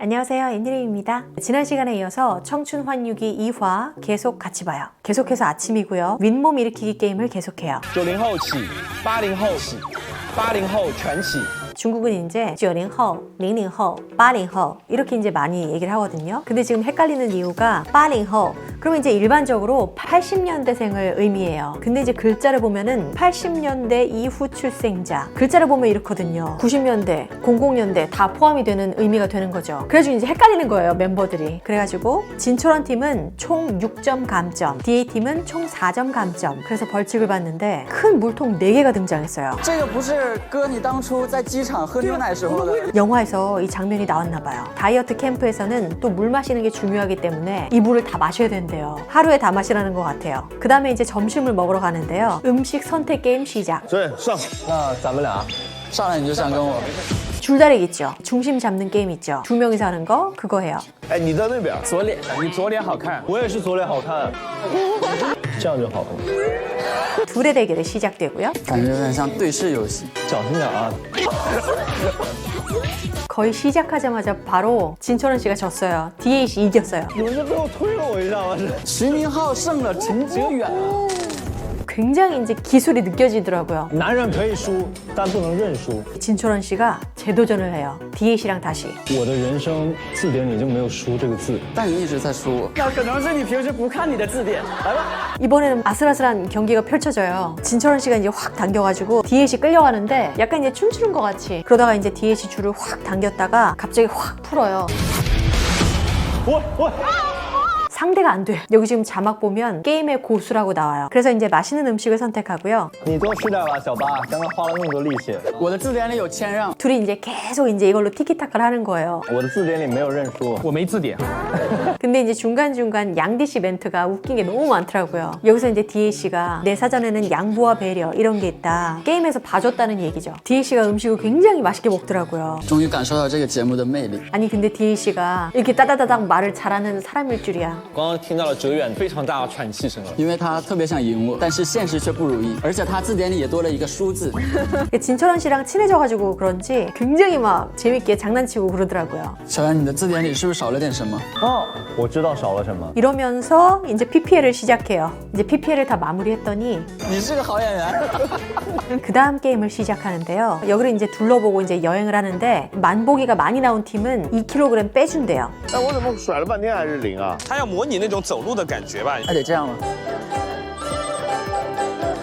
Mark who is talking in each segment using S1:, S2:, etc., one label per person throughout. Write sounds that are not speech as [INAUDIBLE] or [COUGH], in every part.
S1: 안녕하세요. 엔드림입니다. 지난 시간에 이어서 청춘 환유기 2화 계속 같이 봐요. 계속해서 아침이고요. 윗몸 일으키기 게임을 계속해요.
S2: 九零后起，八零后起，八零后全起。
S1: 중국은 이제 90호, 00호, 80호 이렇게 이제 많이 얘기를 하거든요. 근데 지금 헷갈리는 이유가 80호 그러면 이제 일반적으로 80년대생을 의미해요. 근데 이제 글자를 보면은 80년대 이후 출생자 글자를 보면 이렇거든요. 90년대, 00년대 다 포함이 되는 의미가 되는 거죠. 그래가지고 이제 헷갈리는 거예요 멤버들이. 그래가지고 진초란 팀은 총 6점 감점, DA 팀은 총 4점 감점. 그래서 벌칙을 받는데 큰 물통 4개가 등장했어요.
S3: 这个不是哥你当初在机 场喝牛奶时候的。
S1: 영화에서 이 장면이 나왔나 봐요. 다이어트 캠프에서는 또 물 마시는 게 중요하기 때문에 이 물을 다 마셔야 된대요. 하루에 다 마시라는 것 같아요. 그 다음에 이제 점심을 먹으러 가는데요. 음식 선택 게임 시작.
S2: 对，上。那咱们俩
S3: 上来你就想跟我，
S1: 줄다리기 있죠. 중심 잡는 게임 있죠. 두 명이서 하는 거 그거 해요.
S2: 哎，你在那边，
S3: 左脸，
S2: 你左脸好看，我也是左脸好看， [LAUGHS] 这样就好了。
S1: 둘의 대결이 시작되고요.
S3: 感觉有点像对视游戏。
S2: 小心点啊！
S1: 거의 시작하자마자 바로 진철원 씨가 졌어요. DH 이겼어요.
S2: 你们这背后推了我一下吗？是。
S3: 徐明浩胜了陈哲远。
S1: 굉장히 이제 기술이 느껴지더라고요.
S2: 男人可以输，但不能认输。
S1: 진철원 씨가 재도전을 해요. DH랑 다시.
S2: 我的人生字典里就没有“输”这个字。
S3: 但你一直在输。那可能是你平时不看你的字典。来吧。
S1: 이번에는 아슬아슬한 경기가 펼쳐져요. 진철원 씨가 이제 확 당겨가지고 DH이 끌려가는데 약간 이제 춤추는 것 같이 그러다가 이제 DH 줄을 확 당겼다가 갑자기 확 풀어요.
S2: 我我
S1: 상대가 안 돼. 여기 지금 자막 보면 게임의 고수라고 나와요. 그래서 이제 맛있는 음식을 선택하고요.
S2: 你多吃点吧，小八，刚刚花了那么多力气。
S3: 我的字典里有谦让。
S1: 둘이 이제 계속 이제 이걸로 티키타카를 하는 거예요.
S2: 我的字典里没有认输，我没字典。 [LAUGHS]
S1: 근데 이제 중간중간 양디 씨 멘트가 웃긴 게 너무 많더라고요. 여기서 이제 DA 씨가 내 사전에는 양보와 배려 이런 게 있다. 게임에서 봐줬다는 얘기죠. DA 씨가 음식을 굉장히 맛있게 먹더라고요.
S3: 终于感受到这个节目的魅力。
S1: 아니 근데 DA 씨가 이렇게 따다다닥 말을 잘하는 사람일 줄이야.
S2: 刚刚听到了哲远非常大的喘气声了。
S3: 因为他特别想赢我，但是现实却不如意，而且他字典里也多了一个输字。 [LAUGHS]
S1: 진철원 씨랑 친해져가지고 그런지 굉장히 막 재밌게 장난치고 그러더라고요.
S3: 小袁，你的字典里是不是少了点什么？
S2: 哦，我知道少了什么。
S1: 이러면서 이제 PPL을 시작해요. 이제 PPL을 다 마무리했더니
S3: 你是个好演员。
S1: 그 [LAUGHS] 다음 게임을 시작하는데요. 여기를 이제 둘러보고 이제 여행을 하는데 만보기가 많이 나온 팀은 2kg 빼준대요.
S4: 哎，我怎么甩了半天还是零啊？
S5: 他要 模拟那种走路的感觉吧。
S3: 还得这样吗？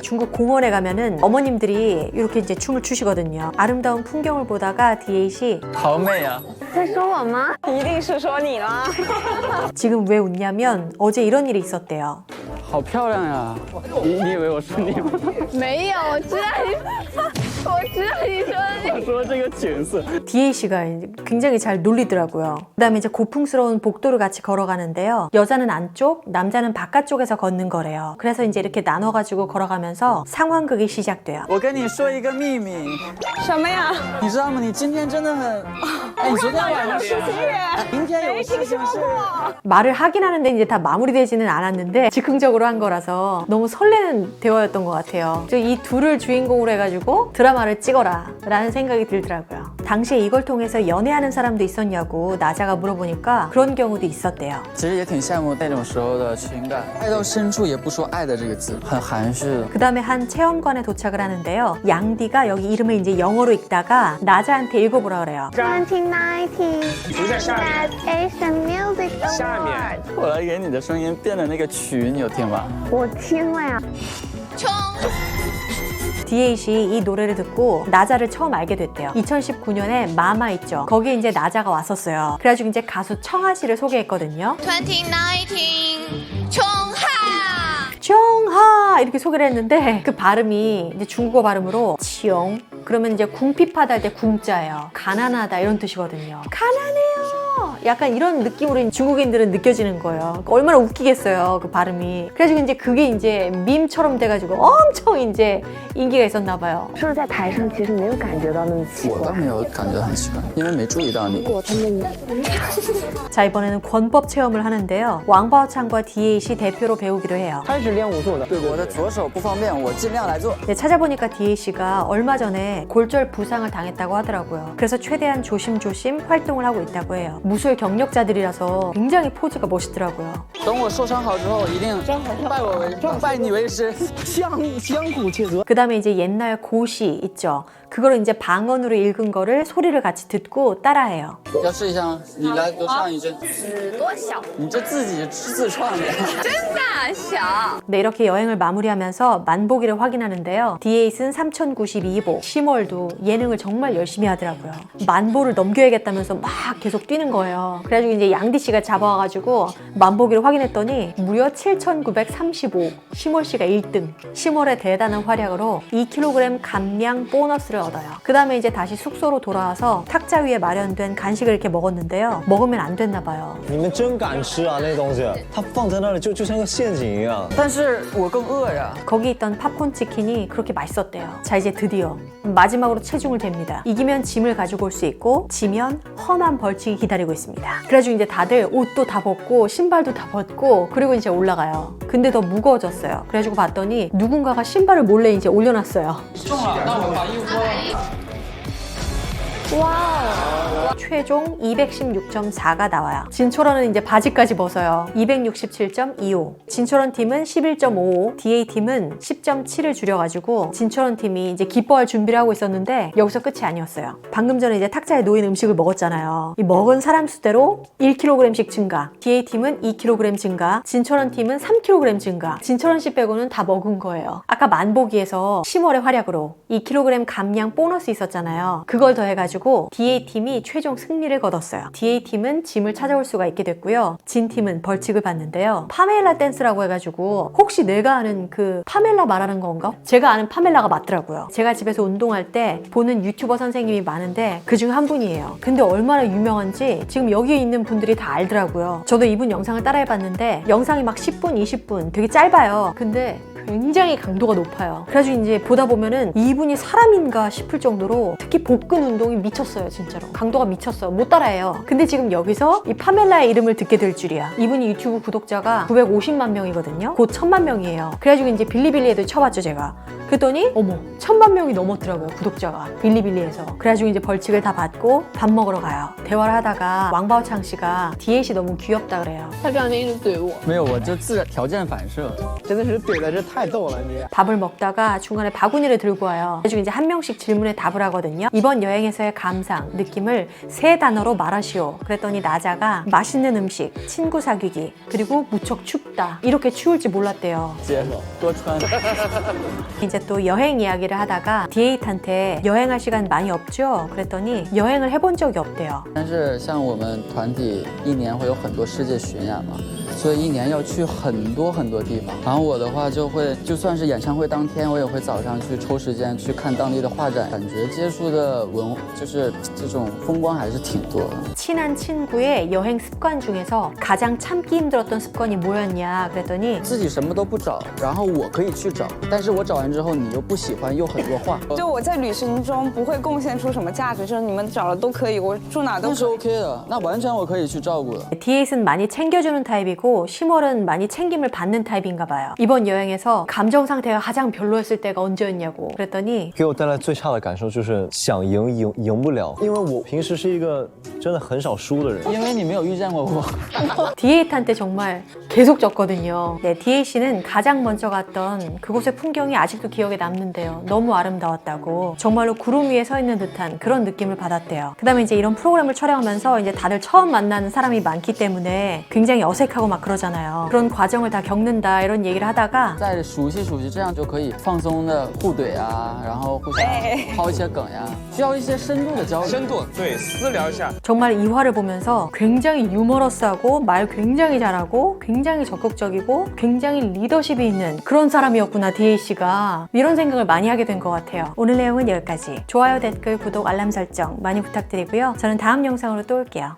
S1: 중국 공원에 가면은 어머님들이 이렇게 이제 춤을 추시거든요. 아름다운 풍경을 보다가 DAC
S3: 好美啊！
S6: 在说我吗？一定是说你了。 [LAUGHS]
S1: 지금 왜 웃냐면 어제 이런 일이 있었대요.
S3: 好漂亮呀！你你以为我是你吗？
S6: 没有，我知道你， [LAUGHS] 我知道你说的那
S3: 说这个景色。
S1: DAC가 굉장히 잘 놀리더라고요. 그다음에 이제 고풍스러운 복도를 같이 걸어가는데요. 여자는 안쪽, 남자는 바깥쪽에서 걷는 거래요. 그래서 이제 이렇게 나눠가지고 걸어가면서 상황극이 시작돼요.
S3: 我跟你说一个秘密，
S6: 什么呀？
S3: 你知道吗？你今天真的很……哎，你昨天晚上是明天有事情是？
S1: 말을 하긴 하는데 이제 다 마무리되지는 않았는데 즉흥적으로 한 거라서 너무 설레는 대화였던 것 같아요. 이 둘을 주인공으로 해가지고 드라마 를 찍어라 라는 생각이 들더라고요. 당시에 이걸 통해서 연애하는 사람도 있었냐고 나자가 물어보니까 그런 경우도 있었대요.
S3: 其实也挺羡慕那种时候的情感，爱到深处也不说爱的这个字，很含蓄的。
S1: 그 다음에 한 체험관에 도착을 하는데요. 양디가 여기 이름을 이제 영어로 읽다가 나자한테 읽어보라 그래요.
S6: ？Twenty nineteen
S5: 不在下面，
S6: Asian Music
S5: 下
S6: Award。
S5: 面
S3: 后来给你的声音变的那个曲，你有听吗？
S6: 我听了呀。
S1: DAC 이 노래를 듣고 나자를 처음 알게 됐대요. 2019년에 마마 있죠. 거기에 이제 나자가 왔었어요. 그래가지고 이제 가수 청아 씨를 소개했거든요.
S7: 2019 총하
S1: 청 하 이렇게 소개를 했는데 그 발음이 이제 중국어 발음으로 치용 그러면 이제 궁핍하다 할 때 궁자예요. 가난하다 이런 뜻이거든요. 가난해요 약간 이런 느낌으로 중국인들은 느껴지는 거예요. 그러니까 얼마나 웃기겠어요, 그 발음이. 그래가지고 이제 그게 이제 밈처럼 돼가지고 엄청 이제 인기가 있었나 봐요.
S6: 是[LAUGHS] 不是在台上其实没有感觉到那么奇怪
S3: 我倒？没有感觉很奇怪，因为没注意到你。
S1: 자 이번에는 권법 체험을 하는데요. 왕바오창과 DAC 대표로 배우기로 해요.
S2: 开始练武术的。
S3: 我的左手不方便，我尽量来做。
S1: 네, 찾아보니까 DAC가 얼마 전에 골절 부상을 당했다고 하더라고요. 그래서 최대한 조심조심 활동을 하고 있다고 해요. 무술 경력자들이라서 굉장히 포즈가 멋있더라고요.
S3: 等我受伤好之后，一定拜我为拜你为师。
S2: 相相互切磋。
S1: 그 [LAUGHS] 다음에 이제 옛날 고시 있죠. 그거를 이제 방언으로 읽은 거를 소리를 같이 듣고 따라해요.
S3: 要试一下吗？你来给我唱一句。
S6: 多小？
S3: 你这自己自创的。
S6: 大小？
S1: 네, 이렇게 여행을 마무리하면서 만보기를 확인하는데요. D8은 3092보, 시월도 예능을 정말 열심히 하더라고요. 만보를 넘겨야겠다면서 막 계속 뛰는 거예요. 그래가지고 이제 양디 씨가 잡아와가지고 만보기를 확인했더니 무려 7935, 시몰 씨가 1등. 시몰의 대단한 활약으로 2kg 감량 보너스를 얻어요. 그 다음에 이제 다시 숙소로 돌아와서 탁자 위에 마련된 간식을 이렇게 먹었는데요. 먹으면 안 됐나 봐요.
S2: 你们真敢吃啊，那东西，它放在那里就就像个陷阱一样。
S3: 但是我更饿呀。
S1: 거기 있던 팝콘 치킨이 그렇게 맛있었대요. 자, 이제 드디어 마지막으로 체중을 댑니다. 이기면 짐을 가지고 올 수 있고, 지면 험한 벌칙이 기다리고 있습니다. 그래가지고 이제 다들 옷도 다 벗고, 신발도 다 벗고, 그리고 이제 올라가요. 근데 더 무거워졌어요. 그래가지고 봤더니 누군가가 신발을 몰래 이제 올려놨어요.
S3: 重了，那我把衣服脱了。 Ready?
S1: 최종 216.4가 나와요. 진초런은 이제 바지까지 벗어요. 267.25. 진초런 팀은 11.55, DA 팀은 10.7을 줄여가지고 진초런 팀이 이제 기뻐할 준비를 하고 있었는데 여기서 끝이 아니었어요. 방금 전에 이제 탁자에 놓인 음식을 먹었잖아요. 이 먹은 사람 수대로 1kg씩 증가. DA 팀은 2kg 증가. 진초런 팀은 3kg 증가. 진초런 씨 빼고는 다 먹은 거예요. 아까 만보기에서 10월의 활약으로 2kg 감량 보너스 있었잖아요. 그걸 더해가지고 DA 팀이 최종 승리를 거뒀어요. DA 팀은 짐을 찾아올 수가 있게 됐고요. 진 팀은 벌칙을 받는데요. 파멜라 댄스라고 해가지고 혹시 내가 아는 그 파멜라 말하는 건가? 제가 아는 파멜라가 맞더라고요. 제가 집에서 운동할 때 보는 유튜버 선생님이 많은데 그 중 한 분이에요. 근데 얼마나 유명한지 지금 여기 있는 분들이 다 알더라고요. 저도 이분 영상을 따라해봤는데 영상이 막 10분, 20분 되게 짧아요. 근데 굉장히 강도가 높아요. 그래가지고 이제 보다 보면은 이분이 사람인가 싶을 정도로 특히 복근 운동이 미쳤어요, 진짜로. 강도가 미쳤어요. 못 따라해요. 근데 지금 여기서 이 파멜라의 이름을 듣게 될 줄이야. 이분이 유튜브 구독자가 950만 명이거든요. 곧 1000만 명이에요. 그래가지고 이제 빌리빌리에도 쳐봤죠, 제가. 그랬더니 어머 천만 명이 넘었더라고요 구독자가 빌리빌리에서 그래가지고 이제 벌칙을 다 받고 밥 먹으러 가요 대화를 하다가 왕바오창 씨가 디엣이 너무 귀엽다 그래요
S6: 他这两天一直怼我。
S3: 没有，我就自然条件反射。
S2: 真的是怼的是 太逗了你。
S1: 밥을 먹다가 중간에 바구니를 들고 와요. 그래가지고 이제 한 명씩 질문에 답을 하거든요. 이번 여행에서의 감상, 느낌을 세 단어로 말하시오. 그랬더니 나자가 맛있는 음식, 친구 사귀기, 그리고 무척 춥다. 이렇게 추울지 몰랐대요.
S3: 姐，多穿。 [LAUGHS]
S1: 이제 또 여행 이야기를 하다가 디에이트한테 여행할 시간 많이 없죠? 그랬더니 여행을 해본 적이 없대요.
S3: 但是像我们团体一年会有很多世界巡演嘛，所以一年要去很多很多地方。然后我的话就会， 就算是演唱会当天，我也会早上去抽时间去看当地的画展，感觉接触的文就是这种风光还是挺多的。
S1: 친한 친구의 여행 습관 중에서 가장 참기 힘들었던 습관이 뭐였냐? 그랬더니
S3: 自己什么都不找，然后我可以去找，但是我找完之后你又不喜欢，又很多话。
S8: 就我在旅行中不会贡献出什么价值，就是你们找了都可以，我住哪都
S3: 那是 OK 的，那完全我可以去照顾的。
S1: 디에이트는 많이 챙겨주는 타입이고 시몰은 많이 챙김을 받는 타입인가 봐요. 이번 여행에서 감정 상태가 가장 별로였을 때가 언제였냐고 그랬더니
S2: 给我带来最差的感受就是想赢赢赢不了，因为我平时是一个真的很少输的人。
S3: 因为你没有遇见过我， [LAUGHS]
S1: 디에이트한테 정말 계속 졌거든요. 네, 디에이씨는 가장 먼저 갔던 그곳의 풍경이 아직도 기억에 남는데요. 너무 아름다웠다고. 정말로 구름 위에 서 있는 듯한 그런 느낌을 받았대요. 그 다음에 이제 이런 프로그램을 촬영하면서 이제 다들 처음 만나는 사람이 많기 때문에 굉장히 어색하고 막 그러잖아요. 그런 과정을 다 겪는다 이런 얘기를 하다가
S3: 再熟悉熟悉，这样就可以放松的互怼啊，然后互相抛一些梗呀，需要一些深度的交流。
S5: 深度对私聊一下。
S1: 정말 이 화를 보면서 굉장히 유머러스하고 말 굉장히 잘하고 굉장히 적극적이고 굉장히 리더십이 있는 그런 사람이었구나 DA씨가 이런 생각을 많이 하게 된 것 같아요 오늘 내용은 여기까지 좋아요 댓글 구독 알람 설정 많이 부탁드리고요 저는 다음 영상으로 또 올게요